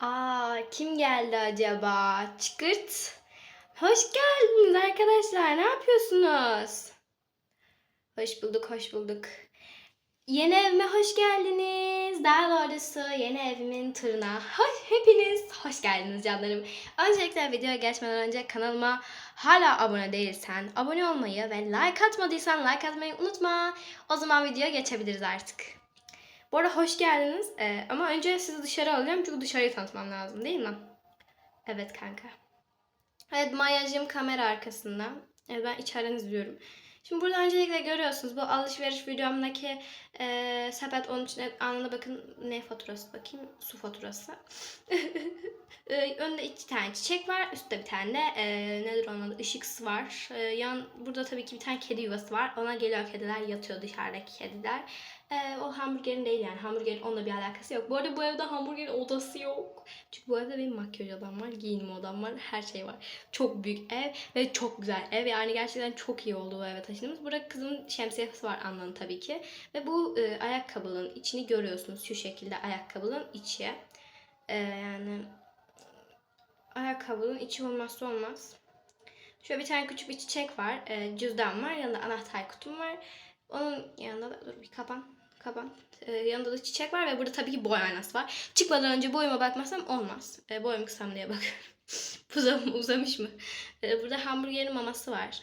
Aa, kim geldi acaba? Çıkırt. Hoş geldiniz arkadaşlar. Ne yapıyorsunuz? Hoş bulduk, hoş bulduk. Yeni evime hoş geldiniz. Daha doğrusu yeni evimin turuna hoş, hepiniz hoş geldiniz canlarım. Öncelikle videoya geçmeden önce kanalıma hala abone değilsen abone olmayı ve like atmadıysan like atmayı unutma. O zaman videoya geçebiliriz artık. Bu arada hoş geldiniz. Ee, ama önce sizi dışarı alacağım çünkü dışarıyı tanıtmam lazım değil mi? Evet kanka. Evet mayacım kamera arkasında. Evet ben içeriden izliyorum. Şimdi burada öncelikle görüyorsunuz bu alışveriş videomdaki e, sepet onun için anına bakın ne faturası bakayım su faturası. e, önde iki tane çiçek var üstte bir tane de e, nedir onun adı ışıksı var. E, yan burada tabii ki bir tane kedi yuvası var ona geliyor kediler yatıyor dışarıdaki kediler. E, o hamburgerin değil yani hamburgerin onunla bir alakası yok. Bu arada bu evde hamburgerin odası yok. Çünkü bu evde benim makyaj odam var, giyinme odam var, her şey var. Çok büyük ev ve çok güzel ev. Yani gerçekten çok iyi oldu bu eve taşındığımız. Burada kızımın şemsiyesi var Anna'nın tabii ki. Ve bu e, ayakkabının içini görüyorsunuz. Şu şekilde ayakkabının içi. E, yani ayakkabının içi olmazsa olmaz. Şöyle bir tane küçük bir çiçek var. E, cüzdan var. Yanında anahtar kutum var. Onun yanında da dur bir kapan. Kapan. E, yanında da çiçek var ve burada tabii ki boy aynası var. Çıkmadan önce boyuma bakmazsam olmaz. E, boyum kısa mı diye bakıyorum. Uzam, uzamış mı? E, burada hamburgerin maması var.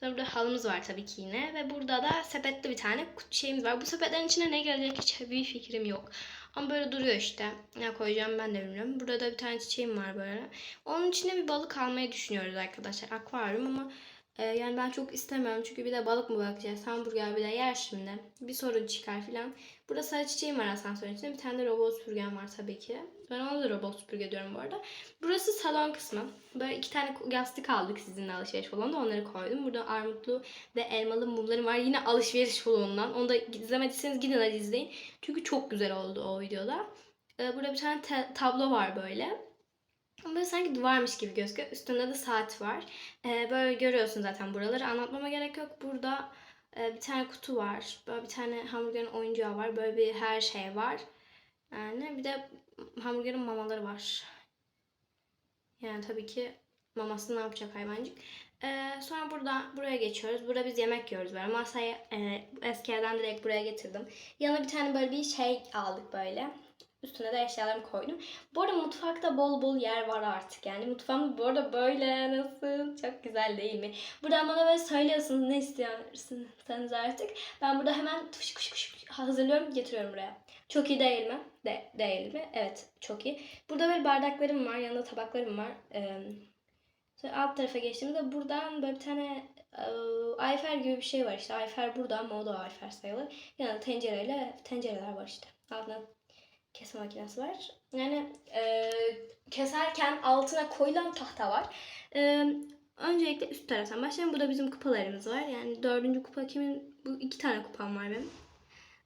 Sonra burada halımız var tabii ki yine. Ve burada da sepetli bir tane şeyimiz var. Bu sepetlerin içine ne gelecek hiç bir fikrim yok. Ama böyle duruyor işte. Ne koyacağım ben de bilmiyorum. Burada da bir tane çiçeğim var böyle. Onun içine bir balık almayı düşünüyoruz arkadaşlar. Akvaryum ama e, yani ben çok istemiyorum. Çünkü bir de balık mı bakacağız? Hamburger bir de yer şimdi. Bir sorun çıkar filan. Burada sarı çiçeğim var asansörün içinde. Bir tane de robot süpürgem var tabii ki. Ben ona da robot süpürge diyorum bu arada. Burası salon kısmı. Böyle iki tane yastık aldık sizinle alışveriş falan da onları koydum. Burada armutlu ve elmalı mumlarım var. Yine alışveriş salonundan. Onu da izlemediyseniz gidin hadi izleyin. Çünkü çok güzel oldu o videoda. Ee, Burada bir tane tablo var böyle. Böyle sanki duvarmış gibi gözüküyor. Üstünde de saat var. Ee, böyle görüyorsun zaten buraları. Anlatmama gerek yok. Burada e, bir tane kutu var. Böyle bir tane hamburgerin oyuncağı var. Böyle bir her şey var. Yani bir de hamburgerin mamaları var. Yani tabii ki mamasını ne yapacak hayvancık. Ee, sonra burada buraya geçiyoruz. Burada biz yemek yiyoruz böyle. Masayı e, eski evden direkt buraya getirdim. Yanına bir tane böyle bir şey aldık böyle. Üstüne de eşyalarımı koydum. Bu arada mutfakta bol bol yer var artık. Yani mutfağım bu arada böyle nasıl? Çok güzel değil mi? Buradan bana böyle söylüyorsunuz ne istiyorsunuz artık. Ben burada hemen tuş kuş kuş hazırlıyorum getiriyorum buraya. Çok iyi değil mi? De, değil mi? Evet çok iyi. Burada böyle bardaklarım var. Yanında tabaklarım var. Ee, sonra alt tarafa geçtiğimde buradan böyle bir tane ayfer gibi bir şey var işte. Ayfer burada ama o da ayfer sayılır. Yanında tencereyle tencereler var işte. Altında kesme makinesi var. Yani e, keserken altına koyulan tahta var. E, öncelikle üst taraftan başlayalım. Bu da bizim kupalarımız var. Yani dördüncü kupa kimin? Bu iki tane kupam var benim.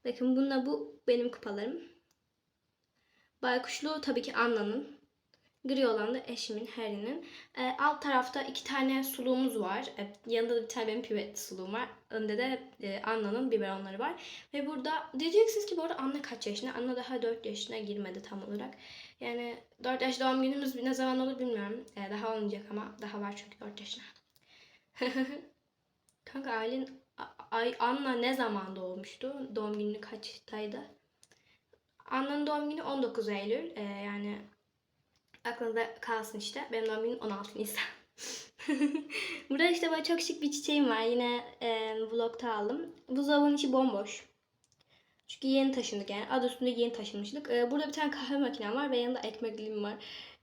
Bakın bununla bu benim kupalarım. Baykuşlu tabii ki Anna'nın. Gri olan da eşimin, Harry'nin. E, alt tarafta iki tane suluğumuz var. E, yanında da bir tane benim pipetli suluğum var. Önde de e, Anna'nın biberonları var. Ve burada diyeceksiniz ki bu arada Anna kaç yaşında? Anna daha 4 yaşına girmedi tam olarak. Yani 4 yaş doğum günümüz ne zaman olur bilmiyorum. E, daha olmayacak ama daha var çünkü 4 yaşına. Kanka Aylin, Ay, Anna ne zaman doğmuştu? Doğum günü kaçtaydı? Anna'nın doğum günü 19 Eylül. E, yani aklınızda kalsın işte. Benim doğum günüm 16 Nisan. Burada işte böyle çok şık bir çiçeğim var. Yine e, vlogta aldım. Buzdolabının içi bomboş. Çünkü yeni taşındık yani. Adı üstünde yeni taşınmıştık. E, burada bir tane kahve makinem var ve yanında ekmekliğim var.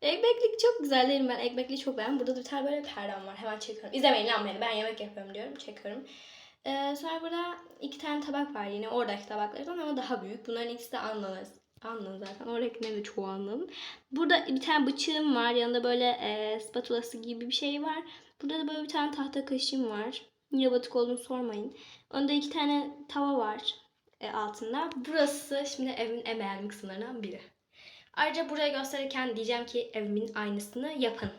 Ekmeklik çok güzel değil mi? Ben ekmekliği çok beğendim. Burada da bir tane böyle perdem var. Hemen çekiyorum. İzlemeyin lan beni. Ben yemek yapıyorum diyorum. Çekiyorum. E, sonra burada iki tane tabak var yine. Oradaki tabaklardan ama daha büyük. Bunların ikisi de Anna'nın. Anna'nın zaten. Oradakilerin de çoğu Anna'nın. Burada bir tane bıçağım var. Yanında böyle e, spatulası gibi bir şey var. Burada da böyle bir tane tahta kaşığım var. Niye batık olduğunu sormayın. Önde iki tane tava var e, altında. Burası şimdi evin en beğendiğim kısımlarından biri. Ayrıca buraya gösterirken diyeceğim ki evimin aynısını yapın.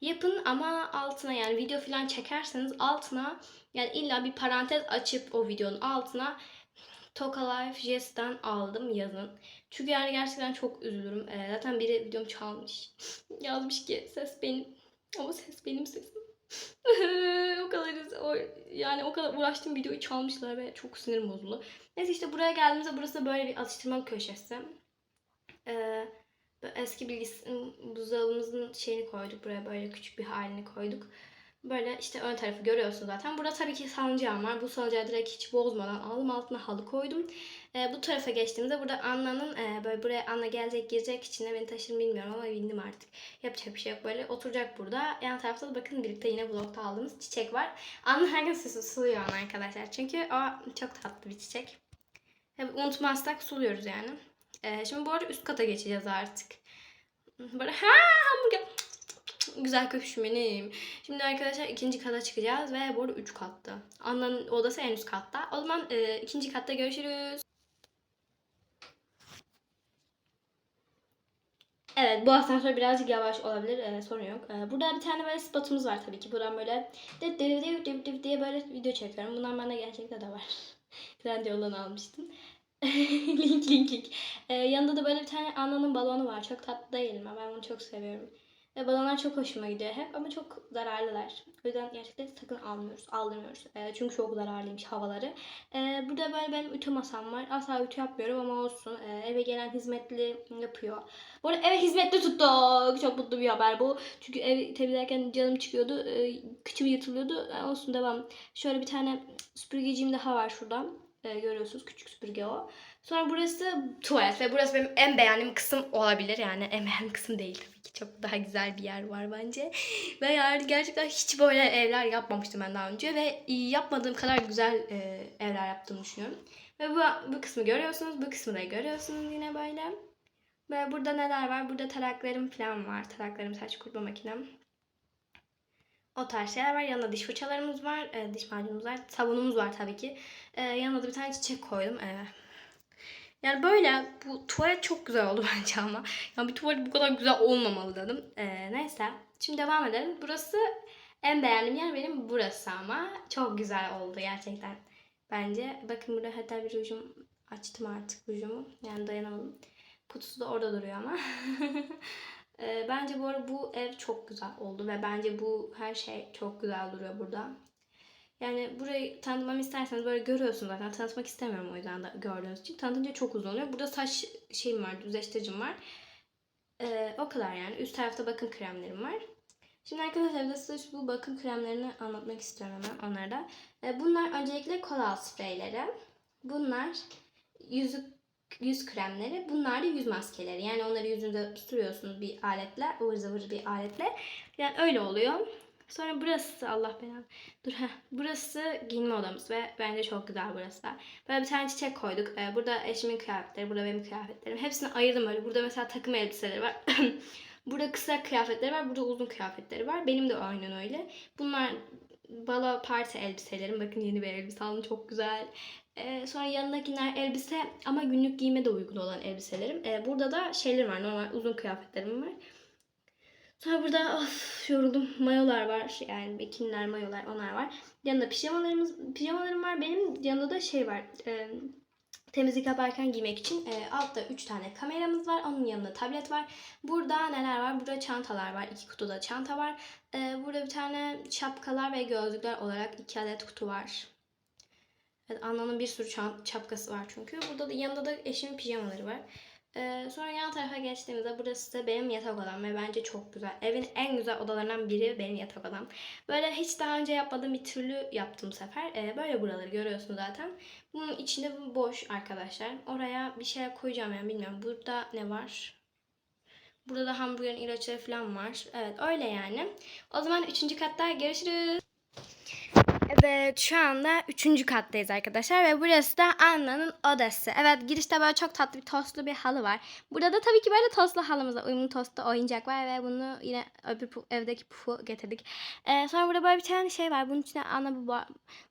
Yapın ama altına yani video falan çekerseniz altına yani illa bir parantez açıp o videonun altına Toka Life Jest'ten aldım yazın. Çünkü yani gerçekten çok üzülürüm. Ee, zaten biri videomu çalmış. Yazmış ki ses benim. Ama ses benim sesim. o kadar o, yani o kadar uğraştığım videoyu çalmışlar ve çok sinirim bozuldu. Neyse işte buraya geldiğimizde burası da böyle bir atıştırma köşesi. Ee, eski bilgis buzdolabımızın şeyini koyduk buraya böyle küçük bir halini koyduk. Böyle işte ön tarafı görüyorsun zaten. Burada tabii ki salıncağım var. Bu salıncağı direkt hiç bozmadan aldım. Altına halı koydum. Ee, bu tarafa geçtiğimizde burada Anna'nın e, böyle buraya Anna gelecek girecek içine beni taşır bilmiyorum ama bindim artık. Yapacak bir şey yok böyle. Oturacak burada. Yan tarafta da bakın birlikte yine vlogda aldığımız çiçek var. Anna her gün su suluyor onu arkadaşlar. Çünkü o çok tatlı bir çiçek. Hep unutmazsak suluyoruz yani. Ee, şimdi bu arada üst kata geçeceğiz artık. Böyle ha hamburger. Güzel köpüşüm. Şimdi arkadaşlar ikinci kata çıkacağız ve bu arada üç katta. Anna'nın odası en üst katta. O zaman e, ikinci katta görüşürüz. Evet bu asansör birazcık yavaş olabilir. Ee, sorun yok. Ee, burada bir tane böyle spotumuz var tabii ki. Buradan böyle div div div div div diye böyle video çekiyorum. Bundan bende gerçekte de var. Trendyol'dan almıştım. link link link. Ee, yanında da böyle bir tane Anna'nın balonu var. Çok tatlı değil mi? Ben bunu çok seviyorum. Ve balonlar çok hoşuma gidiyor hep ama çok zararlılar. O yüzden gerçekten sakın almıyoruz, aldırmıyoruz. Ee, çünkü çok zararlıymış havaları. Ee, burada böyle benim ütü masam var. Asla ütü yapmıyorum ama olsun. Ee, eve gelen hizmetli yapıyor. Bu arada eve hizmetli tuttuk. Çok mutlu bir haber bu. Çünkü evi temizlerken canım çıkıyordu. Ee, kıçım yırtılıyordu. Ee, olsun devam. Şöyle bir tane süpürgeciğim daha var şuradan. Ee, görüyorsunuz küçük süpürge o. Sonra burası tuvalet ve burası benim en beğendiğim kısım olabilir. Yani en beğendiğim kısım değil tabii. Çok daha güzel bir yer var bence. Ve yani gerçekten hiç böyle evler yapmamıştım ben daha önce. Ve yapmadığım kadar güzel e, evler yaptığımı düşünüyorum. Ve bu, bu kısmı görüyorsunuz. Bu kısmı da görüyorsunuz yine böyle. Ve burada neler var? Burada taraklarım falan var. Taraklarım saç kurutma makinem. O tarz şeyler var. Yanında diş fırçalarımız var. E, diş macunumuz var. Sabunumuz var tabii ki. E, yanına da bir tane çiçek koydum. E, yani böyle bu tuvalet çok güzel oldu bence ama. Yani bir tuvalet bu kadar güzel olmamalı dedim. Ee, neyse. Şimdi devam edelim. Burası en beğendiğim yer benim burası ama. Çok güzel oldu gerçekten. Bence. Bakın burada hatta bir rujum açtım artık rujumu. Yani dayanamadım. Kutusu da orada duruyor ama. ee, bence bu arada bu ev çok güzel oldu ve bence bu her şey çok güzel duruyor burada. Yani burayı tanıtmamı isterseniz böyle görüyorsunuz zaten. Tanıtmak istemiyorum o yüzden de gördüğünüz için. Tanıtınca çok uzun oluyor. Burada saç şeyim var, düzleştiricim var. Ee, o kadar yani. Üst tarafta bakım kremlerim var. Şimdi arkadaşlar de size bu bakım kremlerini anlatmak istiyorum hemen onları da. Ee, bunlar öncelikle kolal spreyleri. Bunlar yüzük yüz kremleri. Bunlar da yüz maskeleri. Yani onları yüzünüze sürüyorsunuz bir aletle. ıvır zıvır bir aletle. Yani öyle oluyor. Sonra burası Allah belanı. Dur ha. Burası giyinme odamız ve bence çok güzel burası da. Böyle bir tane çiçek koyduk. Ee, burada eşimin kıyafetleri, burada benim kıyafetlerim. Hepsini ayırdım öyle. Burada mesela takım elbiseleri var. burada kısa kıyafetleri var, burada uzun kıyafetleri var. Benim de aynen öyle. Bunlar balo parti elbiselerim. Bakın yeni bir elbise aldım. Çok güzel. Ee, sonra yanındakiler elbise ama günlük giyime de uygun olan elbiselerim. Ee, burada da şeyler var. Normal uzun kıyafetlerim var. Sonra burada of yoruldum. Mayolar var. Yani bikiniler, mayolar onlar var. Yanında pijamalarımız, pijamalarım var. Benim yanında da şey var. E, temizlik yaparken giymek için e, altta 3 tane kameramız var. Onun yanında tablet var. Burada neler var? Burada çantalar var. 2 kutuda çanta var. E, burada bir tane şapkalar ve gözlükler olarak 2 adet kutu var. Evet, Anna'nın bir sürü çant- şapkası var çünkü. Burada da yanında da eşimin pijamaları var. Ee, sonra yan tarafa geçtiğimizde burası da benim yatak odam ve bence çok güzel. Evin en güzel odalarından biri benim yatak odam. Böyle hiç daha önce yapmadığım bir türlü yaptım sefer. Ee, böyle buraları görüyorsunuz zaten. Bunun içinde boş arkadaşlar. Oraya bir şey koyacağım yani bilmiyorum. Burada ne var? Burada da hamburgerin ilaçları falan var. Evet öyle yani. O zaman üçüncü katta görüşürüz. Evet şu anda üçüncü kattayız arkadaşlar ve burası da Anna'nın odası. Evet girişte böyle çok tatlı bir tostlu bir halı var. Burada da tabii ki böyle tostlu halımızda uyumlu tostlu oyuncak var ve bunu yine öbür pu- evdeki pufu getirdik. Ee, sonra burada böyle bir tane şey var. Bunun içine Anna bu,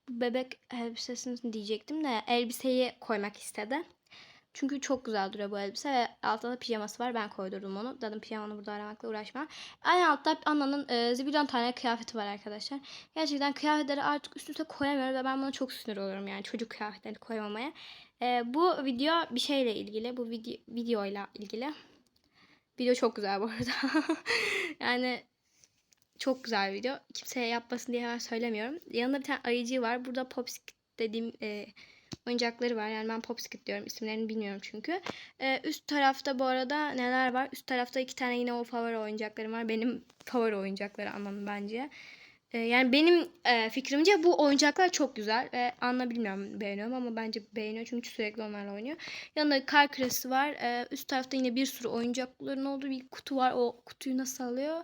bu bebek elbisesini diyecektim de elbiseyi koymak istedi. Çünkü çok güzel duruyor bu elbise ve altta da pijaması var. Ben koydurdum onu. Dedim pijamanı burada aramakla uğraşma. En altta Anna'nın e, zibilyon tane kıyafeti var arkadaşlar. Gerçekten kıyafetleri artık üst üste koyamıyoruz ve ben buna çok sinir oluyorum yani çocuk kıyafetleri koyamamaya. Ee, bu video bir şeyle ilgili. Bu video videoyla ilgili. Video çok güzel bu arada. yani çok güzel video. Kimseye yapmasın diye hemen söylemiyorum. Yanında bir tane ayıcı var. Burada Popskit dediğim e, oyuncakları var. Yani ben Popskit diyorum. İsimlerini bilmiyorum çünkü. E, üst tarafta bu arada neler var? Üst tarafta iki tane yine o favori oyuncaklarım var. Benim favori oyuncakları anlamı bence. E, yani benim e, fikrimce bu oyuncaklar çok güzel. Ve Anla bilmiyorum beğeniyorum ama bence beğeniyor. Çünkü sürekli onlarla oynuyor. Yanında kar küresi var. E, üst tarafta yine bir sürü oyuncakların olduğu bir kutu var. O kutuyu nasıl alıyor?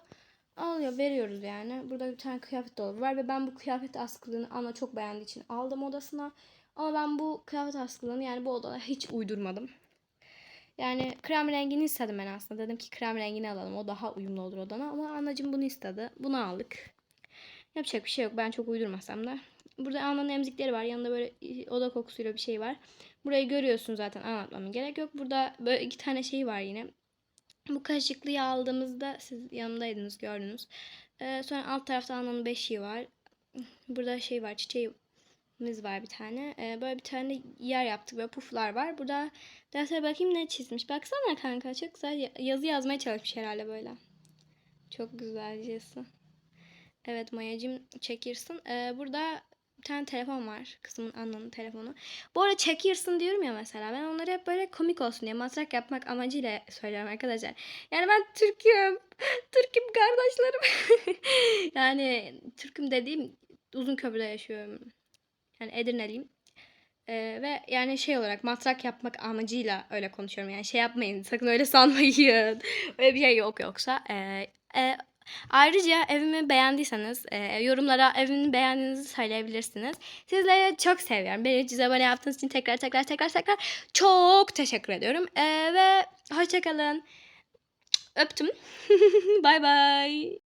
Alıyor veriyoruz yani. Burada bir tane kıyafet dolabı var ve ben bu kıyafet askılığını Ana çok beğendiği için aldım odasına. Ama ben bu kıyafet askılığını yani bu odada hiç uydurmadım. Yani krem rengini istedim ben aslında. Dedim ki krem rengini alalım. O daha uyumlu olur odana. Ama anacığım bunu istedi. Bunu aldık. Yapacak bir şey yok. Ben çok uydurmasam da. Burada Ana'nın emzikleri var. Yanında böyle oda kokusuyla bir şey var. Burayı görüyorsun zaten anlatmama gerek yok. Burada böyle iki tane şey var yine. Bu kaşıklıyı aldığımızda siz yanındaydınız gördünüz. Ee, sonra alt tarafta Ana'nın beşiği var. Burada şey var çiçeğimiz var bir tane. Ee, böyle bir tane yer yaptık. Böyle puflar var. Burada deftere bakayım ne çizmiş. Baksana kanka çok güzel ya- yazı yazmaya çalışmış herhalde böyle. Çok güzel yazısı. Evet Mayacım çekirsin. Ee, burada bir tane telefon var. Kızımın Anna'nın telefonu. Bu arada çekirsin diyorum ya mesela. Ben onları hep böyle komik olsun diye matrak yapmak amacıyla söylüyorum arkadaşlar. Yani ben Türk'üm. Türk'üm kardeşlerim. yani Türk'üm dediğim uzun köprüde yaşıyorum. Yani Edirne'liyim. Ee, ve yani şey olarak matrak yapmak amacıyla öyle konuşuyorum. Yani şey yapmayın sakın öyle sanmayın. öyle bir şey yok yoksa. Ee, e, ayrıca evimi beğendiyseniz e, yorumlara evimi beğendiğinizi söyleyebilirsiniz. Sizleri çok seviyorum. Beni ciz abone yaptığınız için tekrar tekrar tekrar tekrar çok teşekkür ediyorum. Ee, ve hoşçakalın. Öptüm. bay bay.